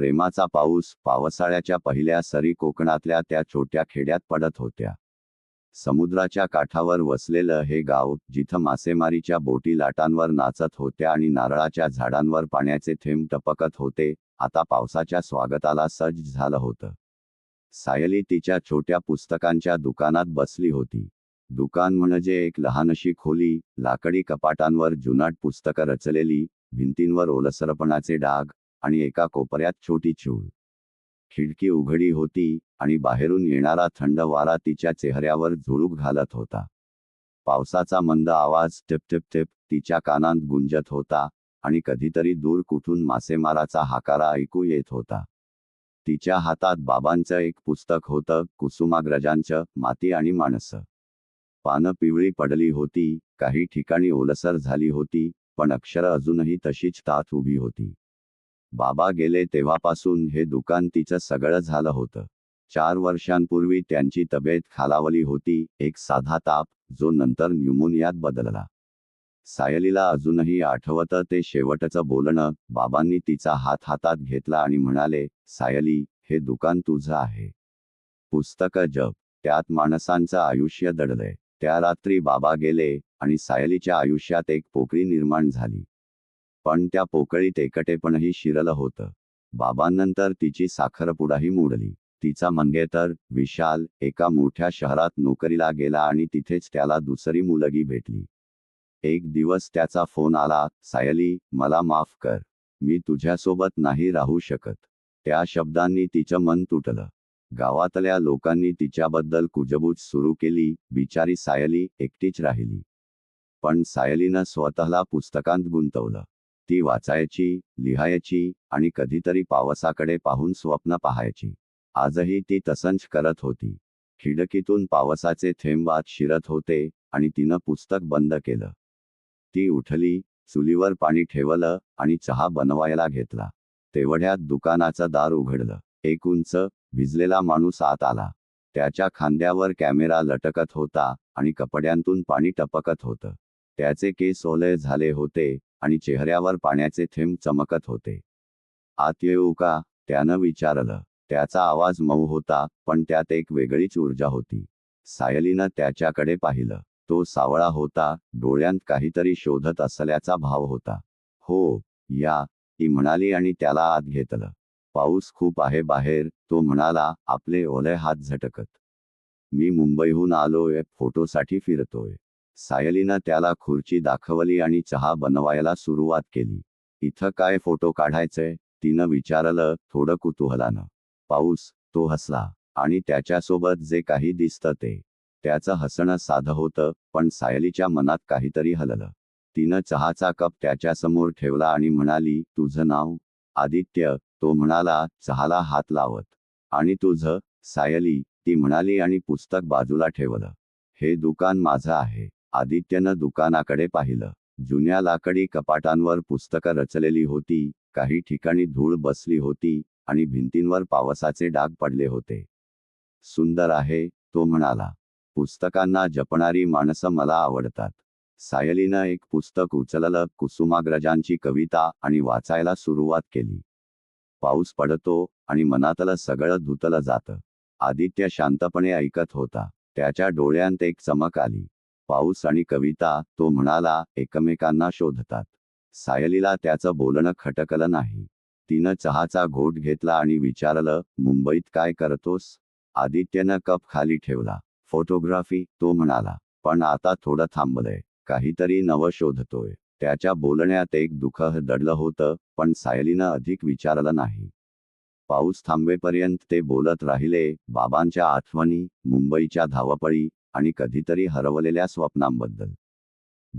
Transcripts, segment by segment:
प्रेमाचा पाऊस पावसाळ्याच्या पहिल्या सरी कोकणातल्या त्या छोट्या खेड्यात पडत होत्या. समुद्राच्या काठावर वसलेलं हे गाव जिथं मासेमारीच्या बोटी लाटांवर नाचत होत्या आणि नारळाच्या झाडांवर पाण्याचे थेंब टपकत होते आता पावसाच्या स्वागताला सज्ज झालं होतं. सायली तिच्या छोट्या पुस्तकांच्या दुकानात बसली होती. दुकान म्हणजे एक लहानशी खोली लाकडी कपाटांवर जुनाट पुस्तकं रचलेली भिंतींवर ओलसरपणाचे डाग आणि एका कोपऱ्यात छोटी चूल. खिडकी उघडी होती आणि बाहेरून येणारा थंड वारा तिच्या चेहऱ्यावर झुळूक घालत होता. पावसाचा मंद आवाज टिप टिप टिप तिच्या कानांत गुंजत होता आणि कधीतरी दूर कुठून मासेमाराचा हाकारा ऐकू येत होता. तिच्या हातात बाबांचं एक पुस्तक होतं कुसुमाग्रजांचं माती आणि माणसं. पानं पिवळी पडली होती काही ठिकाणी ओलसर झाली होती पण अक्षरं अजूनही तशीच तात उभी होती. बाबा गेले तेव्हापासून हे दुकान तिचं सगळं झालं होतं. चार वर्षांपूर्वी त्यांची तब्येत खालावली होती एक साधा ताप जो नंतर न्यूमोनियात बदलला. सायलीला अजूनही आठवतं ते शेवटचं बोलणं बाबांनी तिचा हात हातात घेतला आणि म्हणाले सायली हे दुकान तुझं आहे. पुस्तकं जप. त्यात माणसांचं आयुष्य दडलंय. त्या रात्री बाबा गेले आणि सायलीच्या आयुष्यात एक पोकळी निर्माण झाली. पण त्या पोकळीत एकटेपणही शिरलं होतं. बाबांनंतर तिची साखरपुडाही मोडली. तिचा मंगेतर विशाल एका मोठ्या शहरात नोकरीला गेला आणि तिथेच त्याला दुसरी मुलगी भेटली. एक दिवस त्याचा फोन आला सायली मला माफ कर. मी तुझ्यासोबत नाही राहू शकत. त्या शब्दांनी तिचं मन तुटलं. गावातल्या लोकांनी तिच्याबद्दल कुजबूज सुरू केली. बिचारी सायली एकटीच राहिली. पण सायलीनं स्वतःला पुस्तकांत गुंतवलं. ती वाचायची लिहायची आणि कधीतरी पावसाकडे पाहून स्वप्न पाहायची. आजही ती तसंच करत होती. खिडकीतून पावसाचे थेंब आत शिरत होते आणि तिनं पुस्तक बंद केलं. ती उठली चुलीवर पाणी ठेवलं आणि चहा बनवायला घेतला. तेवढ्यात दुकानाचं दार उघडलं. एक उंच भिजलेला माणूस आत आला. त्याच्या खांद्यावर कॅमेरा लटकत होता आणि कपड्यांतून पाणी टपकत होतं. त्याचे केस ओले झाले होते आणि चेहऱ्यावर पाण्याचे थेंब चमकत होते. आत येऊ का? त्यानं विचारलं. त्याचा आवाज मऊ होता पण त्यात एक वेगळीच ऊर्जा होती. सायलीनं त्याच्याकडे पाहिलं. तो सावळा होता डोळ्यांत काहीतरी शोधत असल्याचा भाव होता. हो या ती म्हणाली आणि त्याला आत घेतलं. पाऊस खूप आहे बाहेर तो म्हणाला आपले ओले हात झटकत. मी मुंबईहून आलोय फोटोसाठी फिरतोय. सायलीनं त्याला खुर्ची दाखवली आणि चहा बनवायला सुरुवात केली. इथं काय फोटो काढायचंय तिनं विचारलं थोडं कुतूहलानं. पाऊस तो हसला. आणि त्याच्यासोबत जे काही दिसतं ते. त्याचं हसणं साधं होतं पण सायलीच्या मनात काहीतरी हललं. तिनं चहाचा कप त्याच्यासमोर ठेवला आणि म्हणाली तुझं नाव? आदित्य तो म्हणाला चहाला हात लावत. आणि तुझं? सायली ती म्हणाली आणि पुस्तक बाजूला ठेवलं. हे दुकान माझं आहे. आदित्यनं दुकानाकडे पाहिलं. जुन्या लाकडी कपाटांवर पुस्तकं रचलेली होती काही ठिकाणी धूळ बसली होती आणि भिंतींवर पावसाचे डाग पडले होते. सुंदर आहे तो म्हणाला. पुस्तकांना जपणारी माणसं मला आवडतात. सायलीनं एक पुस्तक उचललं कुसुमाग्रजांची कविता आणि वाचायला सुरुवात केली. पाऊस पडतो आणि मनातलं सगळं धुतलं जातं. आदित्य शांतपणे ऐकत होता. त्याच्या डोळ्यांत एक चमक आली. पाऊस आणि कविता तो म्हणाला एकमेकांना शोधतात. सायलीला त्याचं बोलणं खटकलं नाही. तिनं चहाचा घोट घेतला आणि विचारलं मुंबईत काय करतोस? आदित्यनं कप खाली ठेवला. फोटोग्राफी तो म्हणाला. पण आता थोडं थांबलंय. काहीतरी नवं शोधतोय. त्याच्या बोलण्यात एक दुःख दडलं होतं पण सायलीनं अधिक विचारलं नाही. पाऊस थांबेपर्यंत ते बोलत राहिले बाबांच्या आठवणी मुंबईच्या धावपळी आणि कधीतरी हरवलेल्या स्वप्नांबद्दल.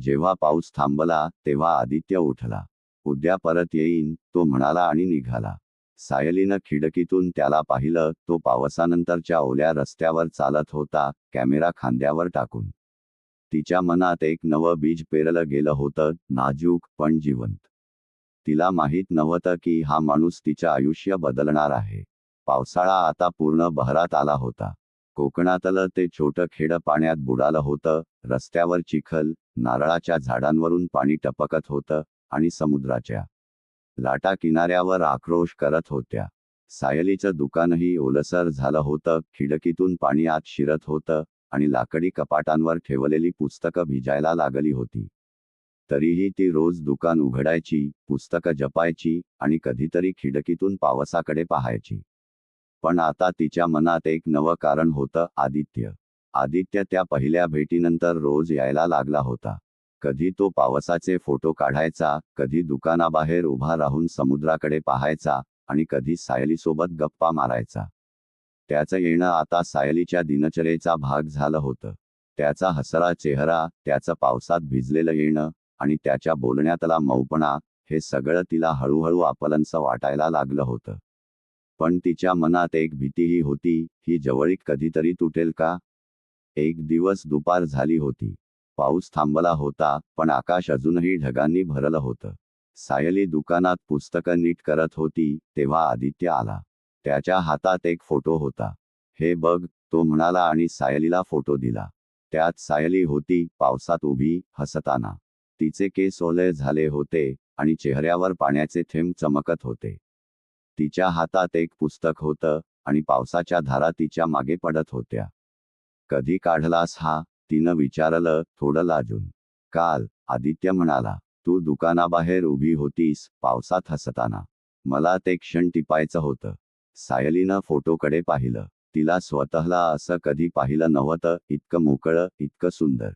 जेव्हा पाऊस थांबला तेव्हा आदित्य उठला. उद्या परत येईन तो म्हणाला आणि निघाला. सायलीनं खिडकीतून त्याला पाहिलं तो पावसानंतरच्या ओल्या रस्त्यावर चालत होता कॅमेरा खांद्यावर टाकून. तिच्या मनात एक नवं बीज पेरलं गेलं होतं नाजूक पण जिवंत. तिला माहीत नव्हतं की हा माणूस तिचं आयुष्य बदलणार आहे. पावसाळा आता पूर्ण बहरात आला होता. कोकणातलं ते छोटं खेडं पाण्यात बुडालं होतं रस्त्यावर चिखल नारळाच्या झाडांवरून पाणी टपकत होतं आणि समुद्राच्या लाटा किनाऱ्यावर आक्रोश करत होत्या. सायलीचं दुकानही ओलसर झालं होतं खिडकीतून पाणी आत शिरत होतं आणि लाकडी कपाटांवर ठेवलेली पुस्तकं भिजायला लागली होती. तरीही ती रोज दुकान उघडायची पुस्तकं जपायची आणि कधीतरी खिडकीतून पावसाकडे पाहायची. पण आता तिच्या मनात एक नवं कारण होतं आदित्य. आदित्य त्या पहिल्या भेटीनंतर रोज यायला लागला होता. कधी तो पावसाचे फोटो काढायचा कधी दुकानाबाहेर उभा राहून समुद्राकडे पाहायचा आणि कधी सायलीसोबत गप्पा मारायचा. त्याचं येणं आता सायलीच्या दिनचर्येचा भाग झालं होतं. त्याचा हसरा चेहरा त्याचं पावसात भिजलेलं येणं आणि त्याच्या बोलण्यातला मऊपणा हे सगळं तिला हळूहळू आपलंस वाटायला लागलं होतं. पण तिच्या मनात एक भीतीही होती ही जवळीक कधीतरी तुटेल का? एक दिवस दुपार झाली होती. पाऊस थांबला होता पण आकाश अजूनही ढगांनी भरलं होतं. सायली दुकानात पुस्तकं नीट करत होती तेव्हा आदित्य आला. त्याच्या हातात एक फोटो होता. हे बघ तो म्हणाला आणि सायलीला फोटो दिला. त्यात सायली होती पावसात उभी हसताना. तिचे केस ओले झाले होते आणि चेहऱ्यावर पाण्याचे थेंब चमकत होते. तिच्या हातात एक पुस्तक होतं आणि पावसाच्या धारा तिच्यामागे पडत होत्या. कधी काढलास हा? तिनं विचारलं थोडं लाजून. काल आदित्य म्हणाला तू दुकानाबाहेर उभी होतीस पावसात हसताना. मला ते क्षण टिपायचं होतं. सायलीनं फोटोकडे पाहिलं. तिला स्वतःला असं कधी पाहिलं नव्हतं इतकं मोकळं इतकं सुंदर.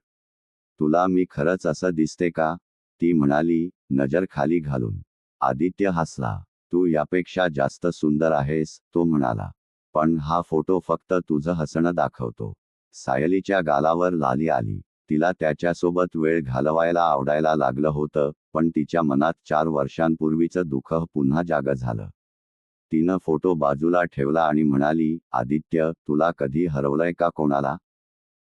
तुला मी खरंच असं दिसते का? ती म्हणाली नजर खाली घालून. आदित्य हसला. तू यापेक्षा जास्त सुंदर आहेस तो म्हणाला. पण हा फोटो फक्त तुझं हसणं दाखवतो. सायलीच्या गालावर लाली आली. तिला त्याच्यासोबत वेळ घालवायला आवडायला लागलं होतं पण तिच्या मनात चार वर्षांपूर्वीचं दुःख पुन्हा जाग झालं. तिनं फोटो बाजूला ठेवला आणि म्हणाली आदित्य तुला कधी हरवलंय का कोणाला?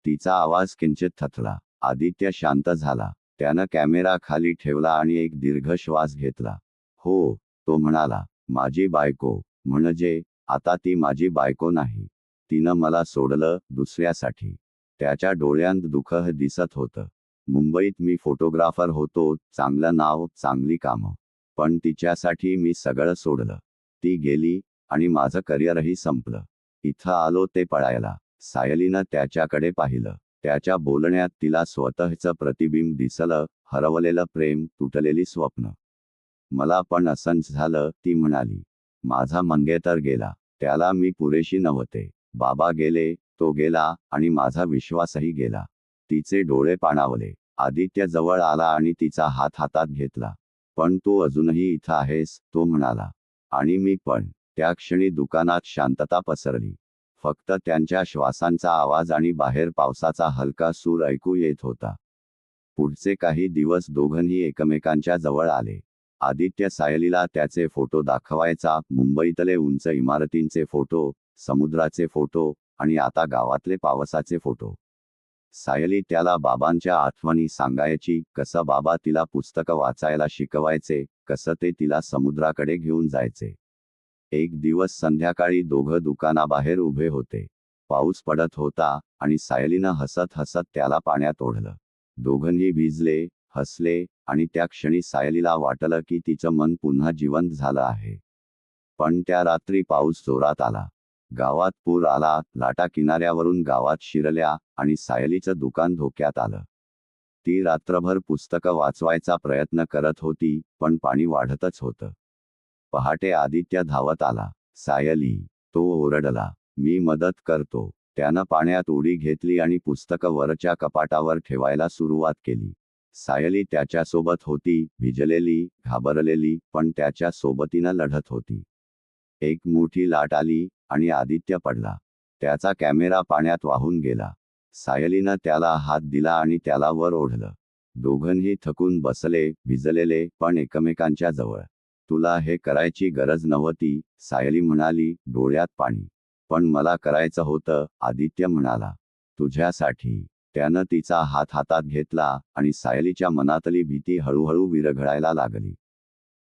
तिचा आवाज किंचित थथला आदित्य शांत झाला. त्यानं कॅमेरा खाली ठेवला आणि एक दीर्घ श्वास घेतला. हो तो म्हणाला माझी बायको. म्हणजे? आता ती माझी बायको नाही. तिनं मला सोडलं दुसऱ्यासाठी. त्याच्या डोळ्यांत दुःख दिसत होतं. मुंबईत मी फोटोग्राफर होतो चांगलं नाव चांगली कामं. पण तिच्यासाठी मी सगळं सोडलं. ती गेली आणि माझं करिअरही संपलं. इथं आलो ते पळायला. सायलीनं त्याच्याकडे पाहिलं. त्याच्या बोलण्यात तिला स्वतःचं प्रतिबिंब दिसलं हरवलेलं प्रेम तुटलेली स्वप्न. मला पण असंच झालं ती म्हणाली. माझा मंगेतर गेला. त्याला मी पुरेशी नव्हते. बाबा गेले तो गेला आणि माझा विश्वासही गेला. तिचे डोळे पाणावले. आदित्य जवळ आला आणि तिचा हात हातात घेतला. पण तू अजूनही इथं आहेस तो म्हणाला. आणि मी पण. त्या क्षणी दुकानात शांतता पसरली. फक्त त्यांच्या श्वासांचा आवाज आणि बाहेर पावसाचा हलका सूर ऐकू येत होता. पुढचे काही दिवस दोघंही एकमेकांच्या जवळ आले. आदित्य सायलीला त्याचे फोटो दाखवायचा मुंबईतले उंच इमारतींचे फोटो समुद्राचे फोटो आणि आता गावातले पावसाचे फोटो. सायली त्याला बाबांच्या आठवणी सांगायची कसं बाबा तिला पुस्तकं वाचायला शिकवायचे कसं ते तिला समुद्राकडे घेऊन जायचे. एक दिवस संध्याकाळी दोघं दुकानाबाहेर उभे होते. पाऊस पडत होता आणि सायलीनं हसत हसत त्याला पाण्यात ओढलं. दोघंही भिजले हसले आणि त्या क्षणी सायलीला वाटलं की तिचं मन पुन्हा जिवंत झालं आहे. पण त्या रात्री पाऊस जोरात आला. गावात पूर आला लाटा किनाऱ्यावरून गावात शिरल्या आणि सायलीचं दुकान धोक्यात आलं. ती रात्रभर पुस्तकं वाचवायचा प्रयत्न करत होती पण पाणी वाढतच होतं. पहाटे आदित्य धावत आला. सायली तो ओरडला. मी मदत करतो. त्यानं पाण्यात उडी घेतली आणि पुस्तकं वरच्या कपाटावर ठेवायला सुरुवात केली. सायली त्याच्यासोबत होती भिजलेली घाबरलेली पण त्याच्या सोबतीनं लढत होती. एक मोठी लाट आली आणि आदित्य पडला. त्याचा कॅमेरा पाण्यात वाहून गेला. सायलीनं त्याला हात दिला आणि त्याला वर ओढलं. दोघंही थकून बसले भिजलेले पण एकमेकांच्या जवळ. तुला हे करायची गरज नव्हती सायली म्हणाली डोळ्यात पाणी. पण मला करायचं होतं आदित्य म्हणाला. तुझ्यासाठी. त्यानं तिचा हात हातात घेतला आणि सायलीच्या मनातली भीती हळूहळू विरघळायला लागली.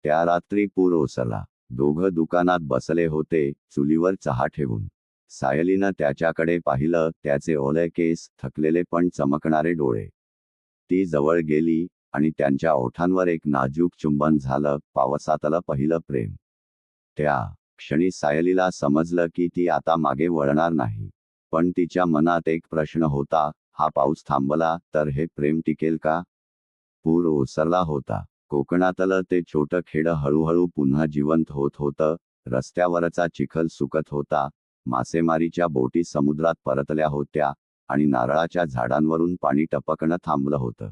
त्या रात्री पूर ओसरला. दोघं दुकानात बसले होते चुलीवर चहा ठेवून. सायलीनं त्याच्याकडे पाहिलं त्याचे ओले केस थकलेले पण चमकणारे डोळे. ती जवळ गेली आणि त्यांच्या ओठांवर एक नाजूक चुंबन झालं पावसातलं पहिलं प्रेम. त्या क्षणी सायलीला समजलं की ती आता मागे वळणार नाही. पण तिच्या मनात एक प्रश्न होता हा पाऊस थांबला तर हे प्रेम टिकेल का? पूर ओसरला होता. कोकणातलं ते छोटं खेडं हळूहळू पुन्हा जिवंत होत होतं. रस्त्यावरचा चिखल सुकत होता. मासेमारीच्या बोटी समुद्रात परतल्या होत्या आणि नारळाच्या झाडांवरून पाणी टपकणं थांबलं होतं.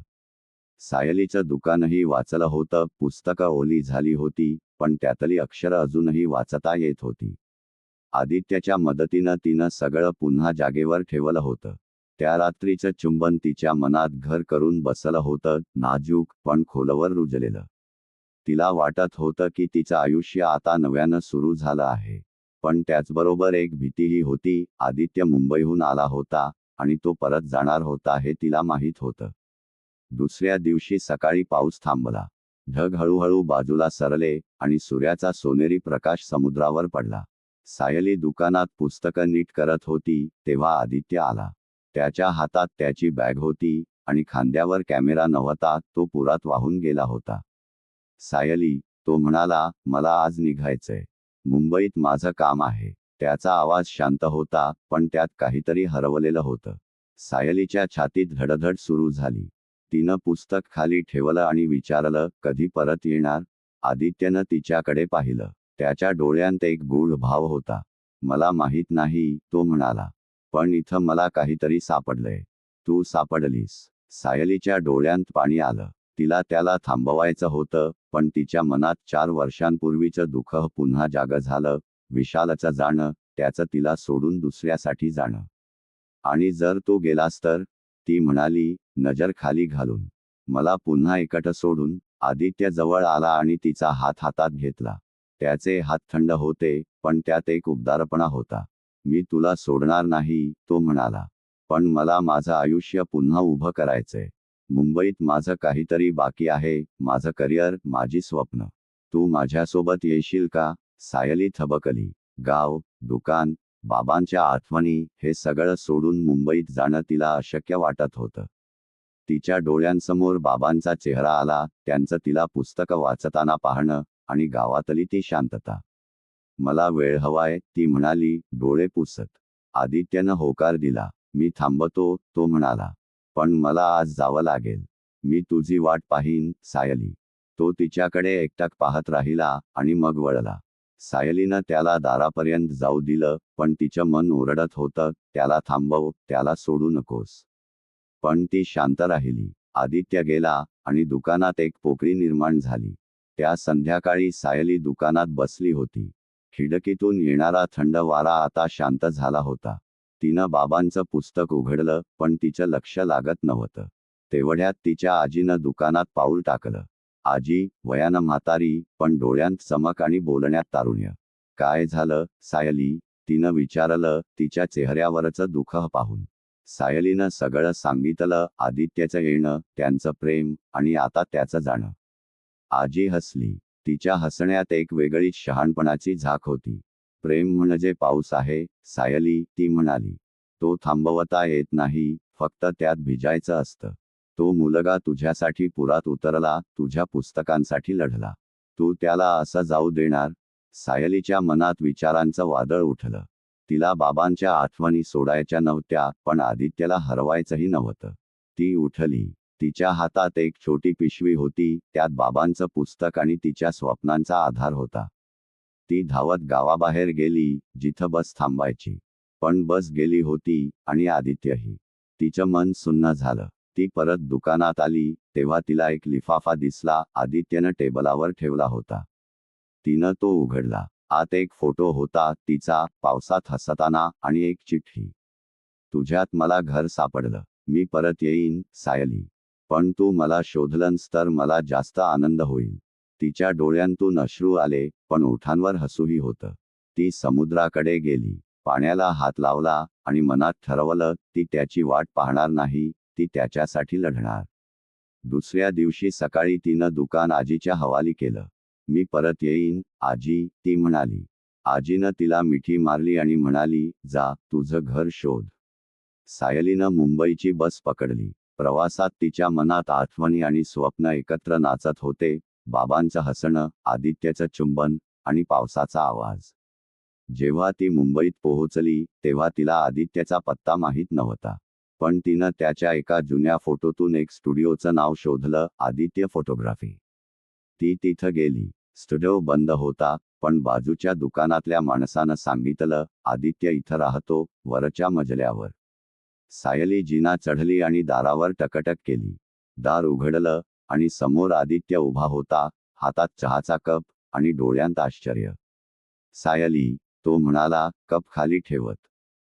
सायलीचं दुकानही वाचलं होतं. पुस्तकं ओली झाली होती पण त्यातली अक्षरं अजूनही वाचता येत होती. आदित्यच्या मदतीनं तिनं सगळं पुन्हा जागेवर ठेवलं होतं. त्या रात्रीचं चुंबन तिच्या मनात घर करून बसलं होतं नाजूक पण खोलवर रुजलेलं. तिला वाटत होतं की तिचं आयुष्य आता नव्यानं सुरू झालं आहे. पण त्याचबरोबर एक भीतीही होती आदित्य मुंबईहून आला होता आणि तो परत जाणार होता हे तिला माहीत होतं. दुसऱ्या दिवशी सकाळी पाऊस थांबला. ढग हळूहळू बाजूला सरले आणि सूर्याचा सोनेरी प्रकाश समुद्रावर पडला. सायली दुकानात पुस्तकं नीट करत होती तेव्हा आदित्य आला. त्याच्या हातात त्याची बॅग होती आणि खांद्यावर कॅमेरा नव्हता तो पुरात वाहून गेला होता. सायली तो म्हणाला मला आज निघायचंय. मुंबईत माझं काम आहे. त्याचा आवाज शांत होता पण त्यात काहीतरी हरवलेलं होतं. सायलीच्या छातीत धडधड सुरू झाली. तिनं पुस्तक खाली ठेवलं आणि विचारलं कधी परत येणार? आदित्यनं तिच्याकडे पाहिलं. त्याच्या डोळ्यांत एक गूढ भाव होता. मला माहीत नाही तो म्हणाला. पण इथं मला काहीतरी सापडलंय. तू सापडलीस. सायलीच्या डोळ्यांत पाणी आलं. तिला त्याला थांबवायचं होतं पण तिच्या मनात चार वर्षांपूर्वीचं दुःख पुन्हा जाग झालं विशालचं जाणं त्याचं तिला सोडून दुसऱ्यासाठी जाणं. आणि जर तू गेलास तर? ती म्हणाली नजर खाली घालून. मला पुन्हा एकट सोडून आदित्य जवळ आला आणि तिचा हात हातात घेतला. त्याचे हात थंड होते पण त्यात एक उबदारपणा होता. मी तुला सोडणार नाही तो म्हणाला. पण मला माझं आयुष्य पुन्हा उभं करायचंय. मुंबईत माझं काहीतरी बाकी आहे माझं करिअर माझी स्वप्न. तू माझ्यासोबत येशील का? सायली थबकली. गाव दुकान बाबांच्या आठवणी हे सगळं सोडून मुंबईत जाणं तिला अशक्य वाटत होतं. तिच्या डोळ्यांसमोर बाबांचा चेहरा आला त्यांचं तिला पुस्तकं वाचताना पाहणं आणि गावातली ती शांतता. मला वेळ हवाय ती म्हणाली डोळे पुसत. आदित्यनं होकार दिला. मी थांबतो तो म्हणाला. पण मला आज जावं लागेल. मी तुझी वाट पाहीन सायली. तो तिच्याकडे एकटाक पाहत राहिला आणि मग वळला. सायलीनं त्याला दारापर्यंत जाऊ दिलं पण तिचं मन ओरडत होतं त्याला थांबव त्याला सोडू नकोस. पण ती शांत राहिली. आदित्य गेला आणि दुकानात एक पोकळी निर्माण झाली. त्या संध्याकाळी सायली दुकानात बसली होती. खिडकीतून येणारा थंड वारा आता शांत झाला होता. तिनं बाबांचं पुस्तक उघडलं पण तिचं लक्ष लागत नव्हतं. तेवढ्यात तिच्या आजीनं दुकानात पाऊल टाकलं. आजी वयानं म्हातारी पण डोळ्यांत चमक आणि बोलण्यात तारुण्य. काय झालं सायली? तिनं विचारलं तिच्या चेहऱ्यावरचं दुःख पाहून. सायलीनं सगळं सांगितलं आदित्यचं येणं त्यांचं प्रेम आणि आता त्याचं जाणं. आजी हसली. तिच्या हसण्यात एक वेगळीच शहाणपणाची झाक होती. प्रेम म्हणजे पाऊस आहे सायली ती म्हणाली. तो थांबवता येत नाही फक्त त्यात भिजायचं असतं. तो मुलगा तुझ्यासाठी पुरात उतरला तुझ्या पुस्तकांसाठी लढला. तू त्याला असं जाऊ देणार? सायलीच्या मनात विचारांचं वादळ उठलं. तिला बाबांच्या आठवणी सोडायच्या नव्हत्या पण आदित्यला हरवायचंही नव्हतं. ती उठली. तिच्या हातात एक छोटी पिशवी होती त्यात बाबांचं पुस्तक आणि तिच्या स्वप्नांचा आधार होता. ती धावत गावाबाहेर गेली जिथं बस थांबायची. पण बस गेली होती आणि आदित्यही. तिचं मन सुन्न झालं. ती परत दुकानात आली तेव्हा तिला एक लिफाफा दिसला आदित्यनं टेबलावर ठेवला होता. तिनं तो उघडला. आत एक फोटो होता तिचा पावसात हसताना आणि एक चिठ्ठी. तुझ्यात मला घर सापडलं. मी परत येईन सायली. पण तू मला शोधलंस तर मला जास्त आनंद होईल. तिच्या डोळ्यांतून अश्रू आले पण ओठांवर हसूही होतं. ती समुद्राकडे गेली. पाण्याला हात लावला आणि मनात ठरवलं ती त्याची वाट पाहणार नाही ती त्याच्यासाठी लढणार. दुसऱ्या दिवशी सकाळी तिनं दुकान आजीच्या हवाली केलं. मी परत येईन आजी ती म्हणाली. आजीनं तिला मिठी मारली आणि म्हणाली जा तुझं घर शोध. सायलीनं मुंबईची बस पकडली. प्रवासात तिच्या मनात आठवणी आणि स्वप्न एकत्र नाचत होते बाबांचं हसणं आदित्यचं चुंबन आणि पावसाचा आवाज. जेव्हा ती मुंबईत पोहोचली तेव्हा तिला आदित्यचा पत्ता माहीत नव्हता. पण तिनं त्याच्या एका जुन्या फोटोतून एक स्टुडिओचं नाव शोधलं आदित्य फोटोग्राफी. ती तिथं गेली. स्टुडिओ बंद होता पण बाजूच्या दुकानातल्या माणसानं सांगितलं आदित्य इथं राहतो वरच्या मजल्यावर. सायली जिना चढली आणि दारावर टकटक केली. दार उघडलं आणि समोर आदित्य उभा होता हातात चहाचा कप आणि डोळ्यांत आश्चर्य. सायली तो म्हणाला कप खाली ठेवत.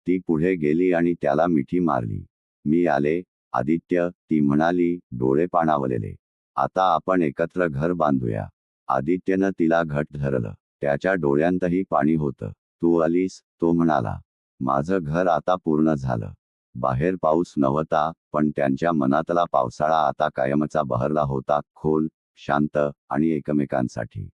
ती पुढे गेली आणि त्याला मिठी मारली. मी आले. आदित्य ती म्हणाली डोळे पाणावलेले. आता आपण एकत्र घर बांधूया. आदित्यनं तिला घट धरलं. त्याच्या डोळ्यांतही पाणी होतं. तू आलीस तो म्हणाला. माझं घर आता पूर्ण झालं. बाहेर पाऊस नव्हता पण त्यांच्या मनातला पावसाळा आता कायमचा बहरला होता खोल शांत आणि एकमेकांसाठी.